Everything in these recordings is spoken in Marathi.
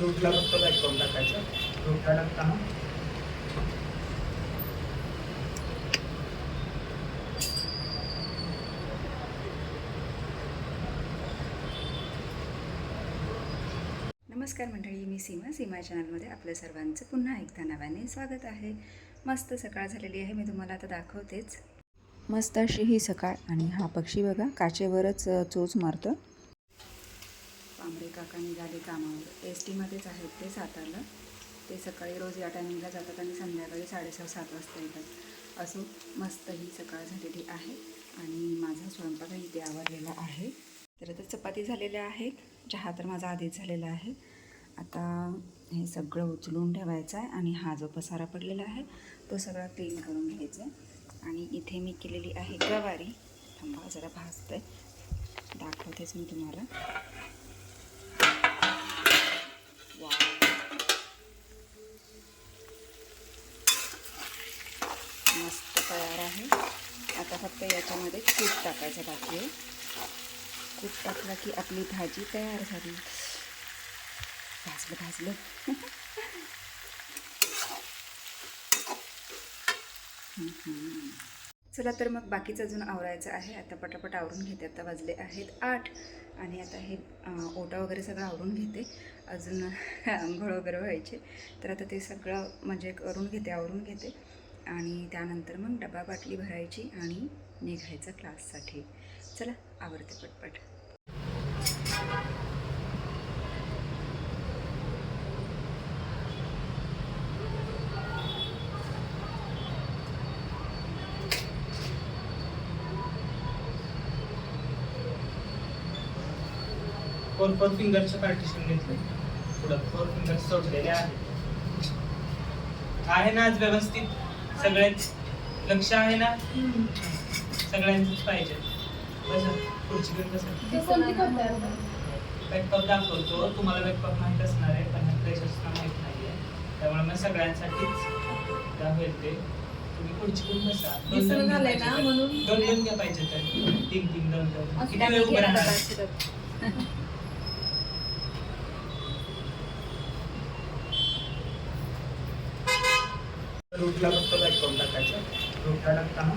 रूटला फक्त लाइट करून टाकायचं रूटला टाकताना नमस्कार मंडळी मी सीमा. सीमा चॅनलमध्ये आपल्या सर्वांचं पुन्हा एकदा नव्याने स्वागत आहे. मस्त सकाळ झालेली आहे मी तुम्हाला आता दाखवतेच. मस्त अशी ही सकाळ आणि हा पक्षी बघा काचेवरच चोच मारतं. पांबरे काका निघाले कामावर. एस टीमध्येच आहेत ते सातारला. ते सकाळी रोज या टायमिंगला जातात आणि संध्याकाळी साडेसहा सात वाजता येतात. असो मस्त ही सकाळ झालेली आहे आणि माझा स्वयंपाकही इथे आवडलेला आहे. तर आता चपाती झालेल्या आहेत. चहा तर माझा आधीच झालेला आहे. आता हे सगळं उचलून ठेवायचं आहे आणि हा जो पसारा पडलेला आहे तो सगळा क्लीन करून घ्यायचा आहे. आणि इथे मी केलेली आहे गवारी. थांबा जरा भाजतंय. दाखवतेच मी तुम्हाला. मस्त तयार आहे. आता फक्त याच्यामध्ये कूट टाकायचं बाकी आहे. कूट टाकलं की आपली भाजी तयार झाली. भाजलं भाजलं. हम्म. चला तर मग बाकीचं अजून आवरायचं आहे. आता पटापट आवरून घेते. आता वाजले आहेत आठ आणि आता हे ओटा वगैरे सगळं आवरून घेते. अजून आंघोळ वगैरे व्हायचे. तर आता ते सगळं म्हणजे करून घेते आवरून घेते. आणि त्यानंतर मग डबा बाटली भरायची आणि निघायचं क्लाससाठी. चला आवडते पटपट. फोर फोर फिंगरचं पार्टिशन घेतलंय. पुढं फोर फिंगर सोडलेले आहे. आहे ना आज व्यवस्थित? सगळ्यांच? लक्ष आहे ना? सगळ्यांचंच पाहिजे. पण कसं? बॅकअप दाखवतो. तुम्हाला बॅकअप माहीत असणार आहे पण फ्रेशर्सना माहीत नाही आहे त्यामुळे मग सगळ्यांसाठीच दाखवेल ते तुम्ही खुर्ची पण बसा. दोन दोन घ्या पाहिजे तर. तीन तीन दोन दोन किती वेळ उभं राहणार? रूटला फक्त बॅक करून टाकायचं. रूटला टाकताना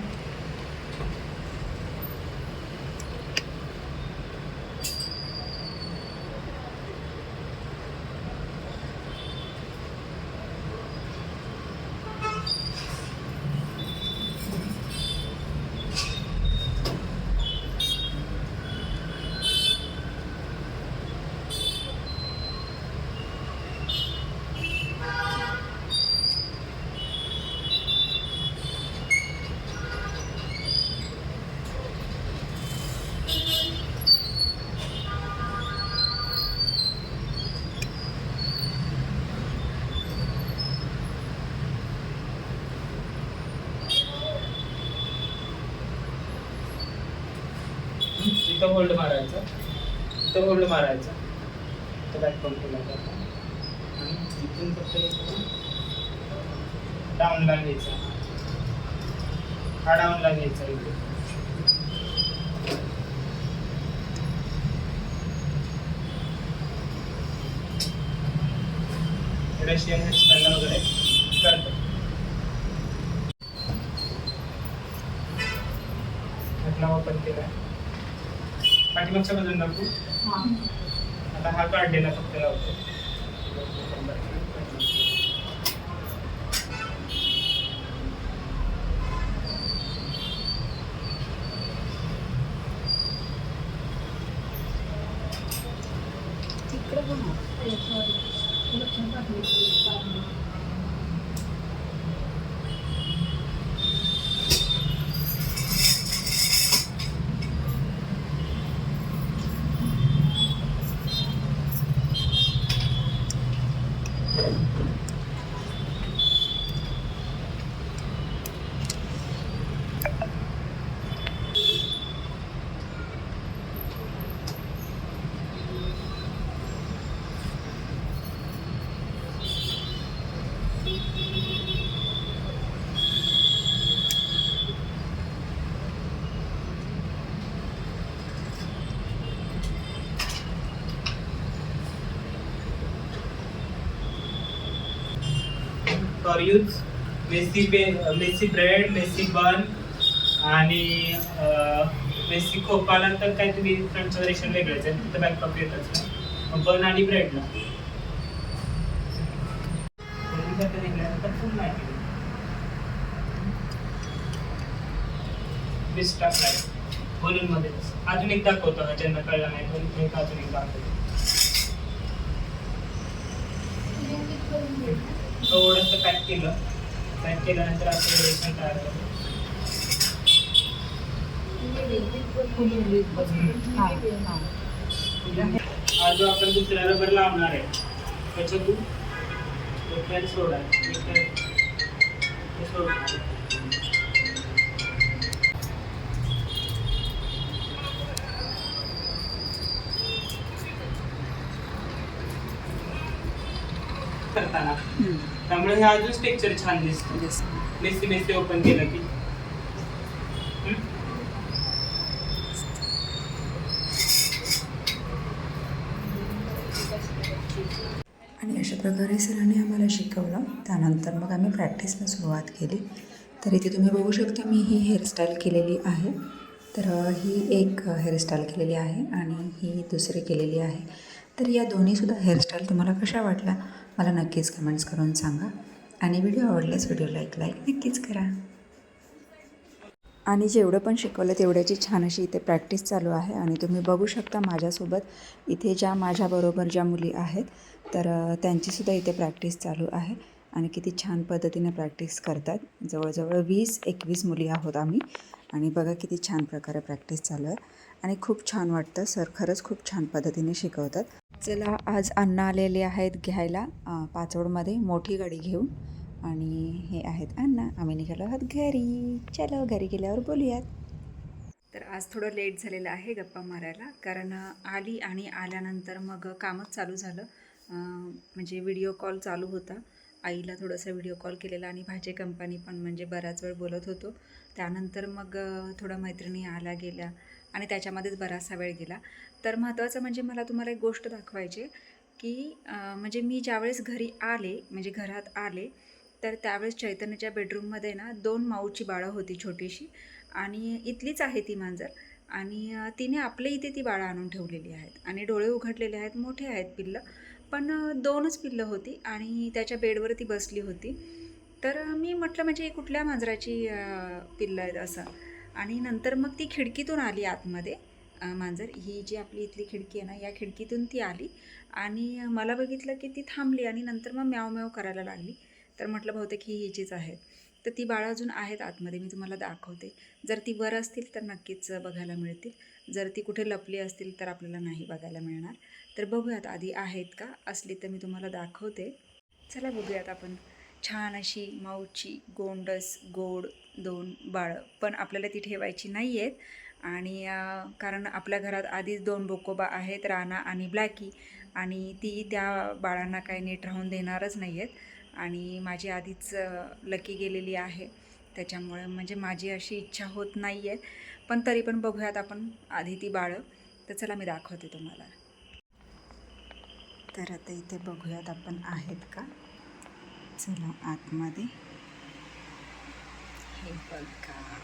इथं होल्ड मारायचं. इथं होल्ड मारायचं. इथं बॅक पण केला आणि इथून फक्त डाऊनला घ्यायचा. हा डाऊनला घ्यायचा इथे रशियन हेअरस्टाईल वगैरे करतो. घटना वापर केला पाठीमागच्या बाजून दाखवू आता हा काढलेला फक्त लावतो फॉर यूथ मेसी पे मेसी ब्रेड मेसी बन आणि मेसी खोपाला तर काय तुम्ही फ्रंटचं रेशन वेगळंच आहे. तिथं बॅक कॉपी येतच नाही मग बन आणि ब्रेडला बेस्ट टाकलाय बलून मध्ये अजून एक दाखवतो हा ज्यांना कळला नाही तो एक अजून एक दाखवतो. थोडंसं पॅक केलं. पॅक केल्यानंतर आपलं रेशन तयार झालं हा जो आपण दुसऱ्या रबर लावणार आहे त्याच्यातून सोडा. पेन सोडा करताना. त्यामुळे हे अजून स्ट्रक्चर छान दिसतं. मेसी मेसी ओपन केलं की? आणि अशा प्रकारे सरांनी आम्हाला शिकवलं. त्यानंतर मग आम्ही प्रॅक्टिसला सुरुवात केली. तर इथे तुम्ही बघू शकता मी ही हेअरस्टाईल केलेली आहे. तर ही एक हेअरस्टाईल केलेली आहे आणि ही दुसरी केलेली आहे. तर या दोन्हीसुद्धा हेअरस्टाईल तुम्हाला कशा वाटल्या मला नक्कीच कमेंट्स करून सांगा. आणि व्हिडिओ आवडल्यास व्हिडिओला एक लाईक नक्कीच करा. आणि जेवढं पण शिकवलं तेवढ्याची छान अशी इथे प्रॅक्टिस चालू आहे. आणि तुम्ही बघू शकता माझ्यासोबत इथे ज्या माझ्याबरोबर ज्या मुली आहेत तर त्यांचीसुद्धा इथे प्रॅक्टिस चालू आहे. आणि किती छान पद्धतीने प्रॅक्टिस करतात. जवळजवळ वीस एकवीस मुली आहोत आम्ही. आणि बघा किती छान प्रकारे प्रॅक्टिस चालू आहे. आणि खूप छान वाटतं. सर खरंच खूप छान पद्धतीने शिकवतात. चला आज अण्णा आलेले आहेत घ्यायला पाचोडमध्ये. मोठी गाडी घेऊन. आणि हे आहेत अण्णा. आम्ही निघालो आहोत घरी. चलो घरी गेल्यावर बोलूयात. तर आज थोडं लेट झालेलं आहे गप्पा मारायला. कारण आली आणि आल्यानंतर मग कामच चालू झालं. म्हणजे व्हिडिओ कॉल चालू होता. आईला थोडासा व्हिडिओ कॉल केलेला आणि भाजी कंपनी पण म्हणजे बराच वेळ बोलत होतो. त्यानंतर मग अ, थोड्या मैत्रिणी आल्या गेल्या. आणि त्याच्यामध्येच बराचसा वेळ गेला. तर महत्त्वाचं म्हणजे मला तुम्हाला एक गोष्ट दाखवायची की म्हणजे मी ज्यावेळेस घरी आले म्हणजे घरात आले तर त्यावेळेस चैतन्याच्या बेडरूममध्ये ना दोन माऊची बाळं होती छोटीशी आणि इथलीच आहे ती मांजर आणि तिने आपल्या इथे ती बाळं आणून ठेवलेली आहेत आणि डोळे उघडलेले आहेत मोठे आहेत पिल्लं पण दोनच पिल्लं होती आणि त्याच्या बेडवर ती बसली होती. तर मी म्हटलं म्हणजे कुठल्या मांजराची पिल्लं आहेत असं? आणि नंतर मग ती खिडकीतून आली आतमध्ये. मांजर ही जी आपली इथली खिडकी आहे ना या खिडकीतून ती आली आणि मला बघितलं की ती थांबली आणि नंतर मग म्याव म्याव करायला लागली. तर म्हटलं बहुतेक ही हिचीच आहेत. तर ती बाळं अजून आहेत आतमध्ये मी तुम्हाला दाखवते. जर ती वर असतील तर नक्कीच बघायला मिळतील. जर ती कुठे लपली असतील तर आपल्याला नाही बघायला मिळणार. तर बघूयात आधी आहेत का असली तर मी तुम्हाला दाखवते. चला बघूयात आपण. छान अशी माऊची गोंडस गोड दोन बाळं पण आपल्याला ती ठेवायची नाही आहेत आणि कारण आपल्या घरात आधीच दोन बोकोबा आहेत राणा आणि ब्लॅकी. आणि ती त्या बाळांना काही नीट राहून देणारच नाही आहेत आणि माझी आधीच लकी गेलेली आहे. त्याच्यामुळे म्हणजे माझी अशी इच्छा होत नाही आहे पण तरी पण बघूयात आपण आधी ती बाळं. तर चला मी दाखवते तुम्हाला. तर आता इथे बघूयात आपण आहेत का? चला आतमध्ये. हे बघा.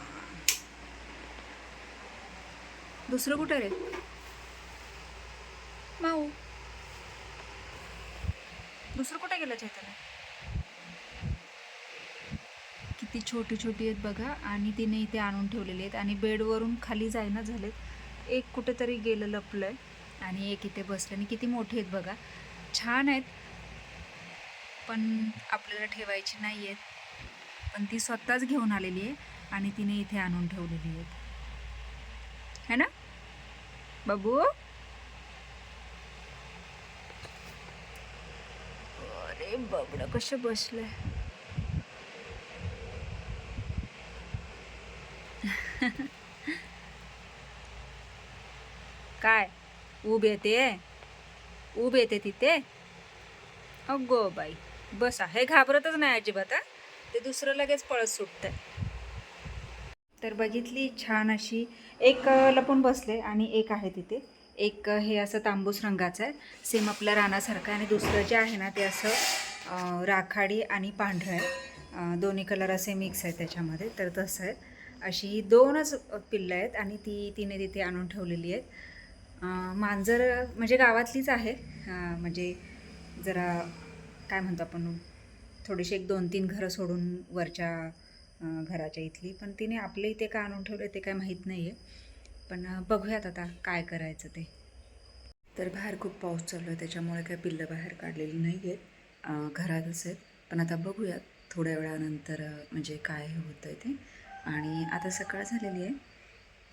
दुसरं कुठं रे? माऊ. दुसरं कुठे गेलं चैतन्य? किती छोटी छोटी आहेत बघा आणि तिने इथे आणून ठेवलेली आहेत आणि बेडवरून खाली जायना झालेत. एक कुठेतरी गेलं लपलंय आणि एक इथे बसलं आणि किती मोठी आहेत बघा. छान आहेत. पण आपल्याला ठेवायची नाही आहेत पण ती स्वतःच घेऊन आलेली आहे आणि तिने इथे आणून ठेवलेली आहेत. है ना? बघू अरे बबडं कसं बसलंय? काय? ऊब येते? ऊब येते तिथे? अगो बाई बस हे घाबरतच नाही अजिबात हा. ते दुसरं लगेच पळत सुटतंय. तर बघितली छान अशी एक लपून बसले आणि एक आहे तिथे. एक हे असं तांबूस रंगाचं आहे. सेम आपल्या रानासारखं आहे आणि दुसरं जे आहे ना ते असं राखाडी आणि पांढरं आहे. दोन्ही कलर असे मिक्स आहेत त्याच्यामध्ये. तर तसं आहे. अशी ही दोनच पिल्लं आहेत आणि ती तिने तिथे आणून ठेवलेली आहेत. मांजर म्हणजे गावातलीच आहे. म्हणजे जरा काय म्हणतो आपण? थोडीशी एक दोन तीन घरं सोडून वरच्या घराच्या इथली. पण तिने आपले इथे का आणून ठेवलं ते काय माहीत नाही आहे पण बघूयात आता काय करायचं ते. तर बाहेर खूप पाऊस चालू आहे त्याच्यामुळे काही पिल्लं बाहेर काढलेली नाही आहेत घरातच आहेत. पण आता बघूयात थोड्या वेळानंतर म्हणजे काय होतं आहे ते. आणि आता सकाळ झालेली आहे.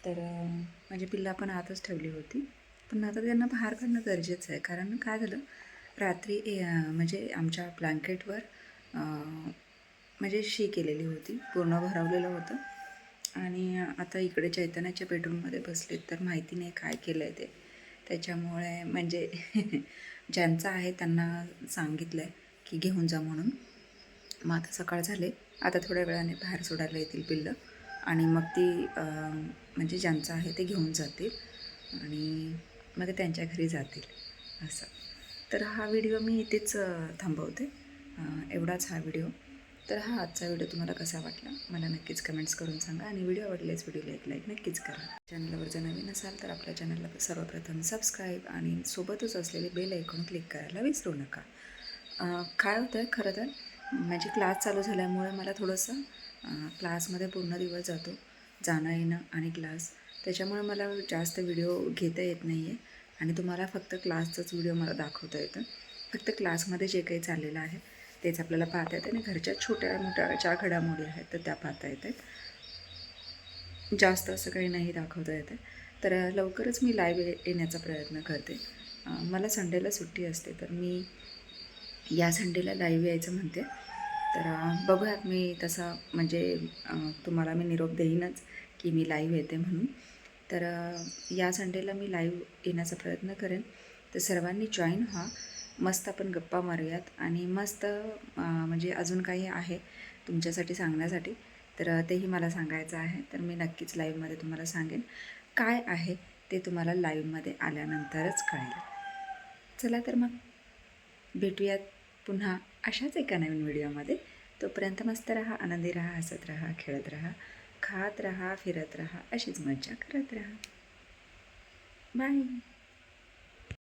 तर म्हणजे पिल्लं आपण आतच ठेवली होती. पण आता त्यांना बाहेर काढणं गरजेचं आहे. कारण काय झालं? रात्री ए- म्हणजे आमच्या ब्लँकेटवर म्हणजे शी केलेली होती पूर्ण भरवलेलं होतं. आणि आता इकडे चैतन्याच्या बेडरूममध्ये बसलेत तर माहिती नाही काय केलं आहे ते. त्याच्यामुळे म्हणजे ज्यांचं आहे त्यांना सांगितलं आहे की घेऊन जा म्हणून. मग आता सकाळ झाले. आता थोड्या वेळाने बाहेर सोडायला येतील पिल्लं. आणि मग ती म्हणजे ज्यांचं आहे ते घेऊन जातील. आणि मग ते त्यांच्या घरी जातील. असं. तर हा व्हिडिओ मी इथेच थांबवते. एवढाच हा व्हिडिओ. तर हा आजचा व्हिडिओ तुम्हाला कसा वाटला? मला नक्कीच कमेंट्स करून सांगा आणि व्हिडिओ आवडल्यास व्हिडिओला एक लाईक नक्कीच करा. चॅनलवर जर नवीन असाल तर आपल्या चॅनलला सर्वप्रथम सबस्क्राईब आणि सोबतच असलेले बेल ऐकून क्लिक करायला विसरू नका. काय होतं आहे खरं तर माझी क्लास चालू झाल्यामुळे मला थोडंसं क्लासमध्ये पूर्ण दिवस जातो. जाणं येणं आणि क्लास त्याच्यामुळे मला जास्त व्हिडिओ घेता येत नाही आहे आणि तुम्हाला फक्त क्लासचाच व्हिडिओ मला दाखवता येतं. फक्त क्लासमध्ये जे काही चाललेलं आहे तेच आपल्याला पाहता येतं आणि घरच्या छोट्या मोठ्या ज्या घडामोडी आहेत तर त्या पाहता येतात जास्त असं काही नाही दाखवता येतं तर लवकरच मी लाईव्ह येण्याचा प्रयत्न करते. मला संडेला सुट्टी असते तर मी या संडेला लाईव्ह यायचं म्हणते. तर बघूयात मी तसा म्हणजे तुम्हाला मी निरोप देईनच की मी लाईव्ह येते म्हणून. तर या संडेला मी लाईव्ह येण्याचा प्रयत्न करेन. तर सर्वांनी जॉईन व्हा. मस्त आपण गप्पा मारूयात. आणि मस्त म्हणजे अजून काही आहे तुमच्यासाठी सांगण्यासाठी तर तेही मला सांगायचं आहे. तर मी नक्कीच लाईव्हमध्ये तुम्हाला सांगेन काय आहे ते तुम्हाला लाईव्हमध्ये आल्यानंतरच कळेल. चला तर मग भेटूयात पुन्हा अशाच एका नवीन व्हिडिओमध्ये. तोपर्यंत मस्त राहा आनंदी राहा हसत राहा खेळत राहा खात राहा फिरत राहा अशीच मज्जा करत राहा. बाय.